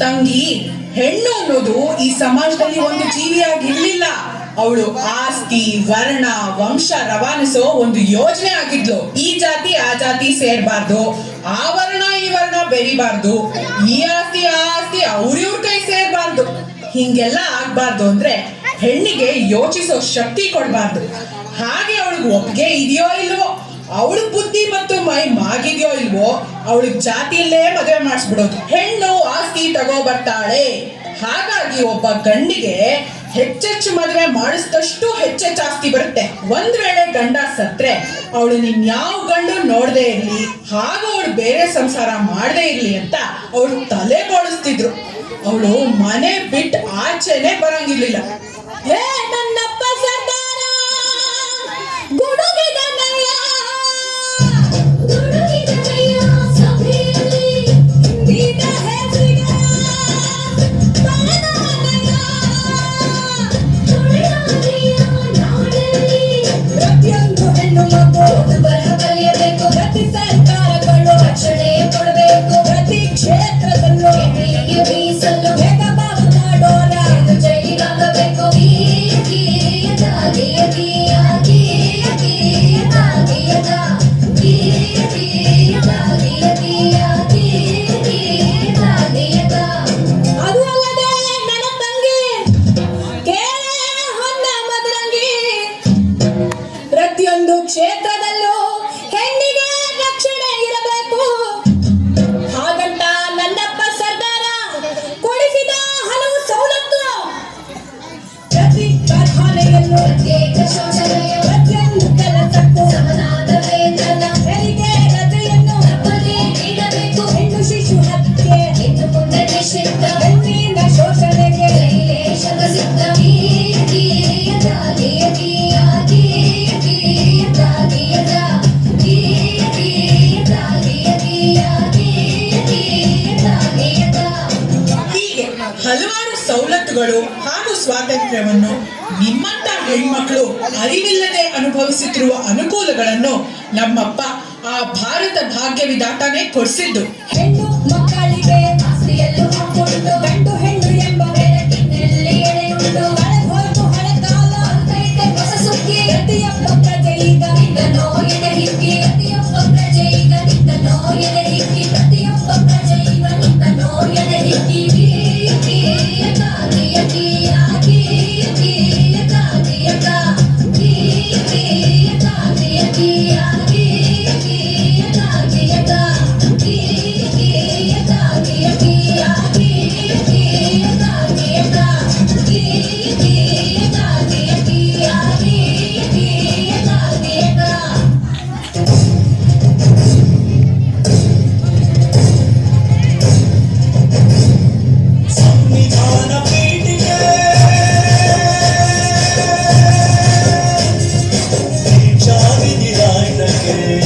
ತಂಗಿ, ಹೆಣ್ಣು ಅನ್ನೋದು ಈ ಸಮಾಜದಲ್ಲಿ ಒಂದು ಜೀವಿಯಾಗಿ ಜೀವಿಯಾಗಿರ್ಲಿಲ್ಲ. ಅವಳು ಆಸ್ತಿ, ವರ್ಣ, ವಂಶ ರವಾನಿಸೋ ಒಂದು ಯೋಜನೆ ಆಗಿದ್ಲು. ಈ ಜಾತಿ, ಆ ಜಾತಿ ಸೇರ್ಬಾರ್ದು. ಆ ವರ್ಣ ಈ ವರ್ಣ ಬೆರಿಬಾರ್ದು. ಈ ಆಸ್ತಿ, ಆ ಆಸ್ತಿ ಅವ್ರಿವ್ರ ಕೈ ಸೇರ್ಬಾರ್ದು. ಹಿಂಗೆಲ್ಲ ಆಗ್ಬಾರ್ದು ಅಂದ್ರೆ ಹೆಣ್ಣಿಗೆ ಯೋಚಿಸೋ ಶಕ್ತಿ ಕೊಡ್ಬಾರ್ದು. ಹಾಗೆ ಅವಳಿಗೆ ಒಪ್ಪಿಗೆ ಇದೆಯೋ ಇಲ್ವೋ? ಅವಳ ಬುದ್ಧಿ ಮತ್ತು ಮೈ ಮಾಗಿದ್ಯೋ ಇಲ್ವೋ ಅವಳಿಗೆ ಜಾತಿಯಲ್ಲೇ ಮದುವೆ ಮಾಡಿಸ್ಬಿಡೋದು. ಹೆಣ್ಣು ಆಸ್ತಿ ತಗೋ ಬರ್ತಾಳೆ. ಹಾಗಾಗಿ ಒಬ್ಬ ಗಂಡಿಗೆ ಹೆಚ್ಚೆಚ್ಚು ಮದುವೆ ಮಾಡಿಸಿದಷ್ಟು ಹೆಚ್ಚೆಚ್ಚು ಆಸ್ತಿ ಬರುತ್ತೆ. ಒಂದ್ ವೇಳೆ ಗಂಡ ಸತ್ರೆ ಅವಳು ಯಾವ ಗಂಡು ನೋಡದೆ ಇರ್ಲಿ, ಹಾಗೂ ಅವಳು ಬೇರೆ ಸಂಸಾರ ಮಾಡದೇ ಇರ್ಲಿ ಅಂತ ಅವಳು ತಲೆ ಬೋಳಿಸ್ತಿದ್ರು. ಅವಳು ಮನೆ ಬಿಟ್ಟು ಆಚೆನೆ ಬರಂಗಿರ್ಲಿಲ್ಲ. ಏ ನನ್ನಪ್ಪ ಹಲವಾರು ಸವಲತ್ತುಗಳು ಹಾಗೂ ಸ್ವಾತಂತ್ರ್ಯವನ್ನು ನಿಮ್ಮಂತ ಹೆಣ್ಮಕ್ಳು ಅರಿವಿಲ್ಲದೆ ಅನುಭವಿಸುತ್ತಿರುವ ಅನುಕೂಲಗಳನ್ನು ನಮ್ಮಪ್ಪ ಆ ಭಾರತ ಭಾಗ್ಯ ವಿಧಾತಾನೇ ಕೊಡಿಸಿದ್ದು. ಹೆಣ್ಣು ಮಕ್ಕಳಿಗೆ Amém.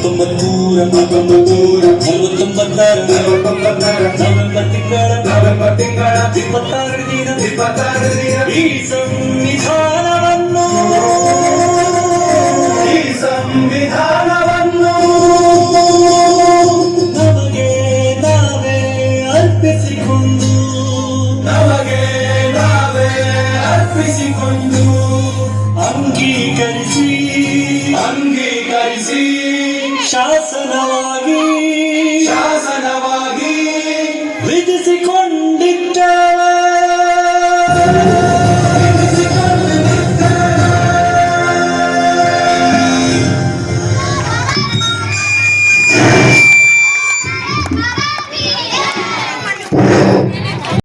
Tumatura, Tumatura, Tumatara, Tumatara, Tumatara, Tumatara, Tumatara, Tumatara, Tumatara,